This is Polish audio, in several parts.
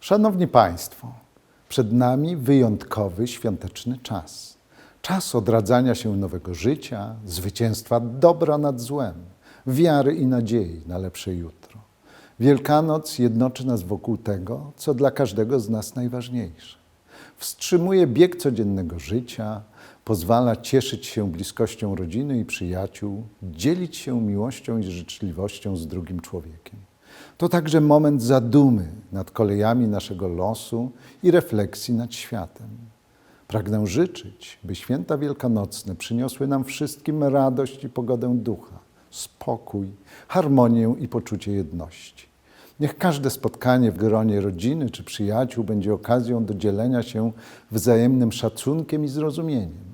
Szanowni Państwo, przed nami wyjątkowy świąteczny czas. Czas odradzania się nowego życia, zwycięstwa dobra nad złem, wiary i nadziei na lepsze jutro. Wielkanoc jednoczy nas wokół tego, co dla każdego z nas najważniejsze. Wstrzymuje bieg codziennego życia, pozwala cieszyć się bliskością rodziny i przyjaciół, dzielić się miłością i życzliwością z drugim człowiekiem. To także moment zadumy nad kolejami naszego losu i refleksji nad światem. Pragnę życzyć, by święta wielkanocne przyniosły nam wszystkim radość i pogodę ducha, spokój, harmonię i poczucie jedności. Niech każde spotkanie w gronie rodziny czy przyjaciół będzie okazją do dzielenia się wzajemnym szacunkiem i zrozumieniem.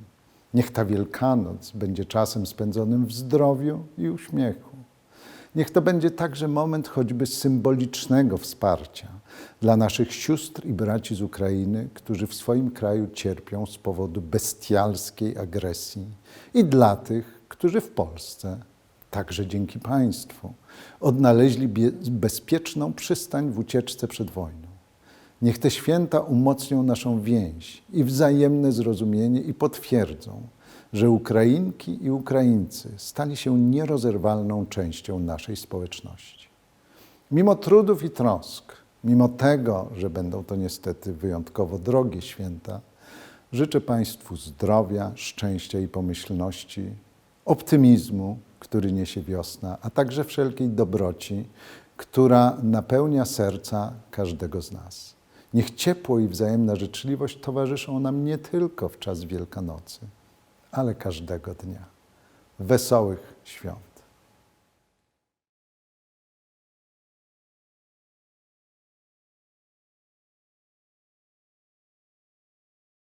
Niech ta Wielkanoc będzie czasem spędzonym w zdrowiu i uśmiechu. Niech to będzie także moment choćby symbolicznego wsparcia dla naszych sióstr i braci z Ukrainy, którzy w swoim kraju cierpią z powodu bestialskiej agresji, i dla tych, którzy w Polsce, także dzięki państwu, odnaleźli bezpieczną przystań w ucieczce przed wojną. Niech te święta umocnią naszą więź i wzajemne zrozumienie i potwierdzą, że Ukrainki i Ukraińcy stali się nierozerwalną częścią naszej społeczności. Mimo trudów i trosk, mimo tego, że będą to niestety wyjątkowo drogie święta, życzę Państwu zdrowia, szczęścia i pomyślności, optymizmu, który niesie wiosna, a także wszelkiej dobroci, która napełnia serca każdego z nas. Niech ciepło i wzajemna życzliwość towarzyszą nam nie tylko w czas Wielkanocy, ale każdego dnia. Wesołych świąt.